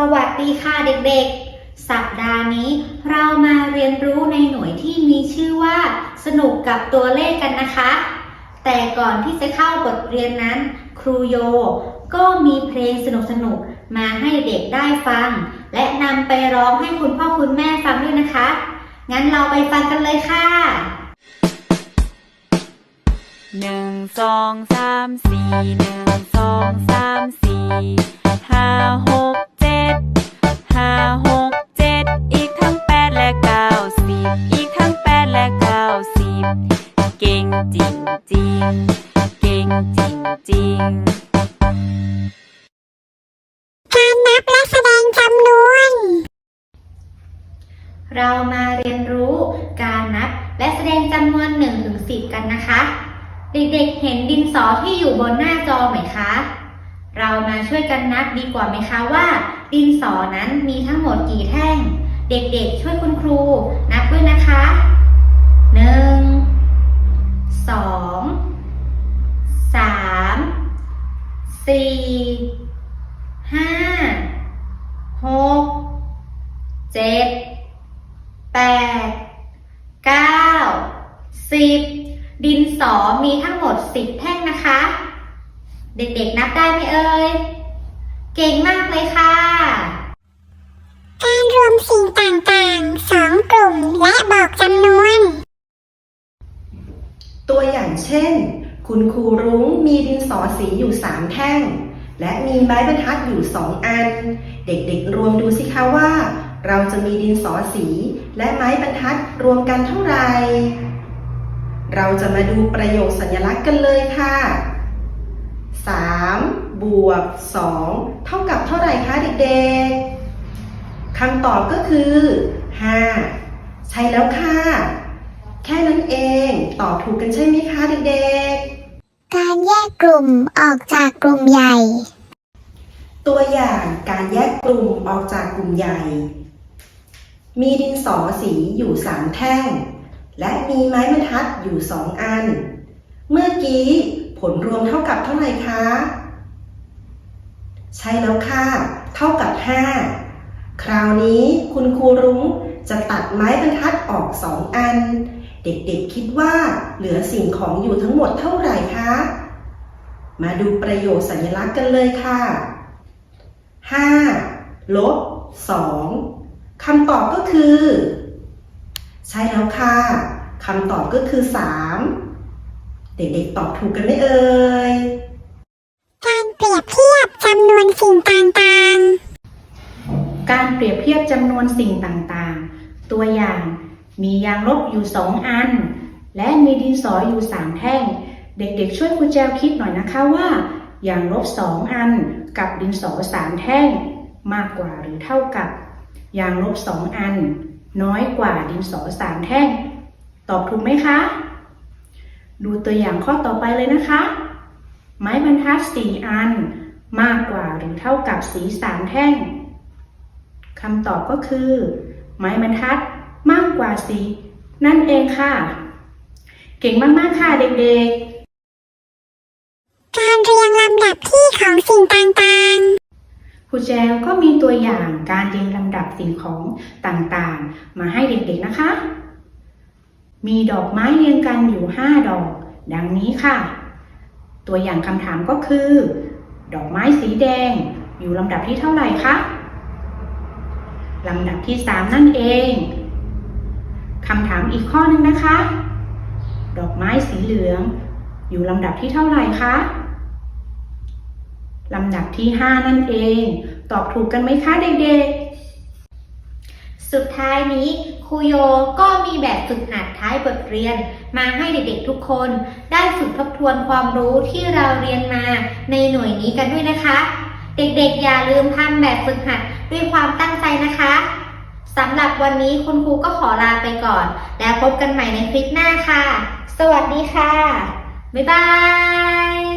สวัสดีค่ะเด็กๆ สัปดาห์นี้เรามาเรียนรู้ในหน่วยที่มีชื่อว่า สนุกกับตัวเลขกันนะคะ แต่ก่อนที่จะเข้าบทเรียนนั้น ครูโยก็มีเพลงสนุกๆมาให้เด็กได้ฟัง และนำไปร้องให้คุณพ่อคุณแม่ฟังด้วยนะคะ งั้นเราไปฟังกันเลยค่ะหนึ่งสองสามสี่หนึ่งสองสามสี่ห้าห เก่งจริงจริงการนับและแสดงจำนวน เรามาเรียนรู้การนับและแสดงจำนวน1ถึง10 กันนะคะ เด็กๆเห็นดินสอที่อยู่บนหน้าจอไหมคะ เรามาช่วยกันนับดีกว่าไหมคะว่า ดินสอนั้นมีทั้งหมดกี่แท่ง เด็กๆ ช่วยคุณครู นับด้วยนะคะ1 2 3 4 5 6 เจ็ดแปดเก้าสิบดินสอมีทั้งหมดสิบแท่งนะคะ เด็กๆนับได้ไหมเอ่ย เก่งมากเลยค่ะ การรวมสิ่งต่างๆสองกลุ่มและบอกจำนวน ตัวอย่างเช่น คุณครูรุ้งมีดินสอสีอยู่3แท่ง และมีไม้บรรทัดอยู่ 2 อัน เด็กๆ รวมดูสิคะว่า เราจะมีดินสอสี และไม้บรรทัดรวมกันเท่าไหร่ เราจะมาดูประโยคสัญลักษณ์กันเลยค่ะ 3 บวก 2 เท่ากับเท่าไหร่คะเด็กๆคำตอบก็คือ 5 ใช่แล้วค่ะ แค่นั้นเอง ตอบถูกกันใช่ไหมคะเด็กๆ การแยกกลุ่มออกจากกลุ่มใหญ่ ตัวอย่างการแยกกลุ่มออกจากกลุ่มใหญ่ มีดินสอสีอยู่3แท่ง และมีไม้บรรทัดอยู่2อัน เมื่อกี้ผลรวมเท่ากับเท่าไหร่คะ ใช่แล้วค่ะ เท่ากับ 5 คราวนี้คุณครูรุ้งจะตัดไม้บรรทัดออก2อัน เด็กๆคิดว่าเหลือสิ่งของอยู่ทั้งหมดเท่าไหร่คะ มาดูประโยคสัญลักษณ์กันเลยค่ะ 5 ลบ 2 คำตอบก็คือ ใช่แล้วค่ะคำตอบก็คือ 3 เด็กๆตอบถูกกันไหมเอ่ย การเปรียบเทียบจำนวนสิ่งต่างๆ การเปรียบเทียบจำนวนสิ่งต่างๆ ตัวอย่าง มียางลบอยู่ 2 อัน และมีดินสออยู่ 3 แท่ง เด็กๆ ช่วยครูแจวคิดหน่อยนะคะว่า ยางลบ 2 อัน กับดินสอ 3 แท่ง มากกว่าหรือเท่ากับ ยางลบ 2 อัน น้อยกว่าดินสอ 3 แท่ง ตอบถูกไหมคะ ดูตัวอย่างข้อต่อไปเลยนะคะ ไม้บรรทัด 4 อัน มากกว่าหรือเท่ากับสี 3 แท่งคำตอบก็คือ ไม้บรรทัดากกว่าสี นั่นเองค่ะ เก่งมากๆค่ะเด็กๆ การเรียงลำดับที่ของสิ่งต่างๆครูแจวก็มีตัวอย่างการเรียงลำดับสิ่งของต่างๆ มาให้เด็กๆนะคะ มีดอกไม้เรียงกันอยู่ 5 ดอก ดังนี้ค่ะ ตัวอย่างคำถามก็คือ ดอกไม้สีแดงอยู่ลำดับที่เท่าไหร่คะลำดับที่ 3 นั่นเอง คำถามอีกข้อหนึงนะคะ ดอกไม้สีเหลือง อยู่ลำดับที่เท่าไหร่คะลำดับที่ 5 นั่นเอง ตอบถูกกันไหมคะเด็กๆ สุดท้ายนี้ครูโยก็มีแบบฝึกหัดท้ายบทเรียน มาให้เด็กๆทุกคน ได้ฝึกทบทวนความรู้ที่เราเรียนมาในหน่วยนี้กันด้วยนะคะ เด็กๆอย่าลืมทำแบบฝึกหัดด้วยความตั้งใจนะคะ สำหรับวันนี้คุณครูก็ขอลาไปก่อน แล้วพบกันใหม่ในคลิปหน้าค่ะ สวัสดีค่ะ บ๊ายบาย